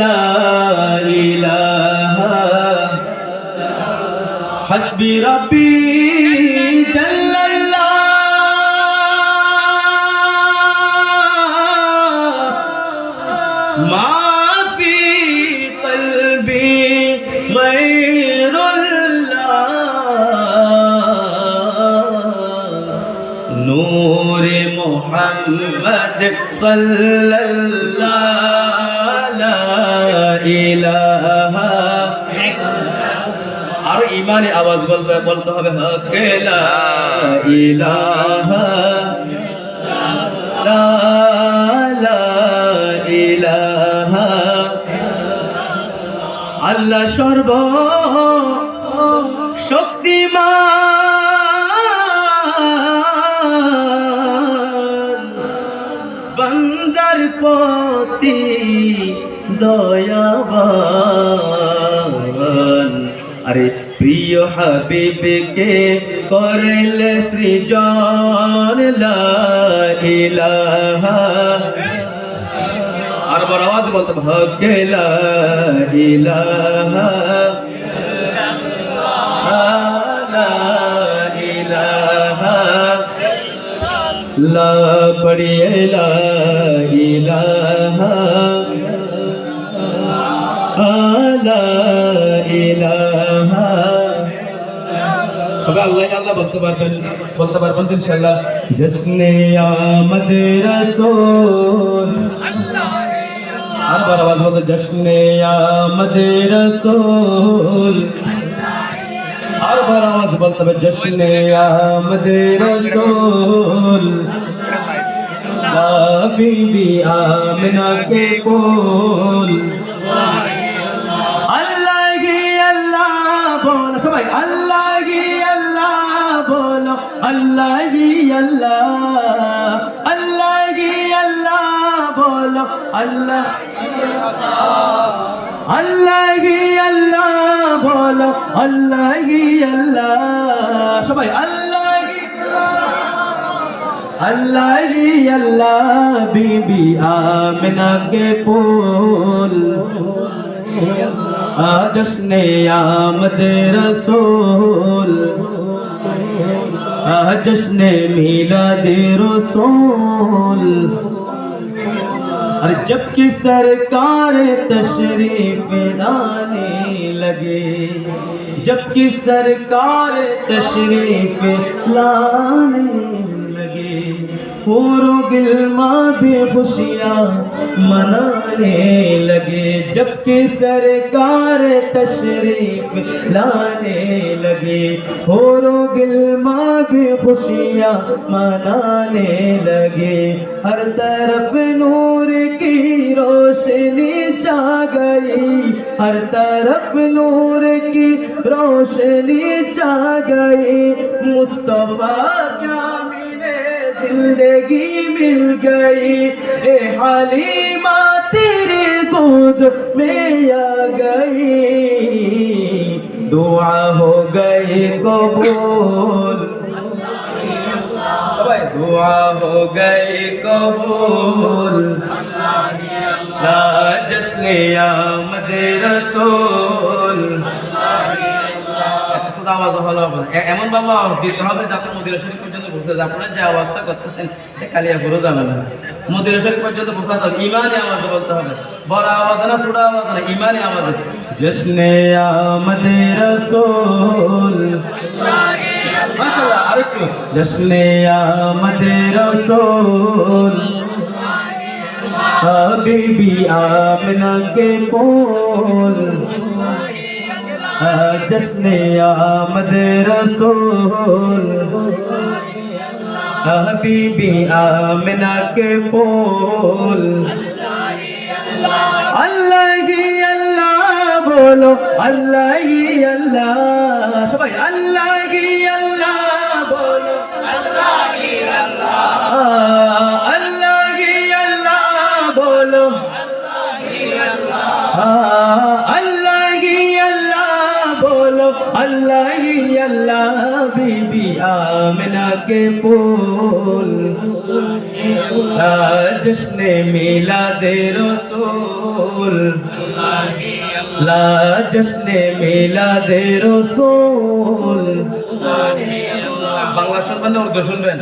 لا إله حسبي ربي محمد صلى الله لا إله আর ইমানে আওয়াজ বলবে বলতে হবে হকে লা ইলাহা লা লা ইলাহা আল্লাহ সর্ব শক্তিমান বন্দার পতি দয়াবান। আরে প্রিয় হাবিবকে করলে সৃজন লা ইলাহা। আর বড় আওয়াজ বলতে ভাগ্যে লা اللہ۔ پڑھیے لا لا بولتے بار بند بولتے بار بند جشن آمد رسول۔ ہر بار آواز جشن آمد رسول۔ ہر بار آواز آمد رسول۔ বিবি আমিনা কে কোল আল্লাহ হি আল্লাহ বলো। সবাই, আল্লাহ হি আল্লাহ বলো। আল্লাহ হি আল্লাহ আল্লাহ হি আল্লাহ বলো। আল্লাহ আল্লাহ হি আল্লাহ বলো। আল্লাহ হি আল্লাহ। সবাই, আল্লাহ اللہ ہی اللہ بی بی آمنہ کے پول۔ جشن آمد رسول۔ جشن میلاد رسول۔ اور جب کی سرکار تشریف آنے لگے جب کی سرکار تشریف لانے پورو دل ماں بے خوشیاں منانے لگے، جبکہ سرکار تشریف لانے لگے۔ پورو دل ماں بے خوشیاں منانے لگے۔ ہر طرف نور کی روشنی چاہ گئی۔ ہر طرف نور کی روشنی چاہ گئی۔ مصطفیٰ کیا زندگی مل گئی۔ اے حلیمہ تیرے دودھ میں آ گئی۔ دعا ہو گئی قبول۔ دعا ہو گئی قبول۔ لا نے آمد رسول۔ এমন ভাবে আওয়াজ দিতে হবে যাতে মদিরা শরীফ পর্যন্ত বসে যায়। আপনারা যে আওয়াজটা করতেছেন কালিয়া ঘুরো যাবে না। মদিরা শরীফ পর্যন্ত বসে যাবে ইমানি আওয়াজ বলতে হবে। বড় আওয়াজ না, ছোট আওয়াজ না, ইমানি আওয়াজ। জশ্নে আমদ রসুল। মাশাআল্লাহ, আরেকটু। জশ্নে আমদ রসুল। হাবিবি আমিনা কে ফুল जश्न आमद रसूल हबीबी आमिना के फूल अल्लाह ही अल्लाह बोलो अल्लाह ही अल्लाह सबाई अल्लाह ही আল্লাহ বিবি আমনাকে পোল জশ্নে মিলা দে রসুল। লা জশ্নে মিলা দে রসুল। বাংলা শুনবেন না, উর্দু শুনবেন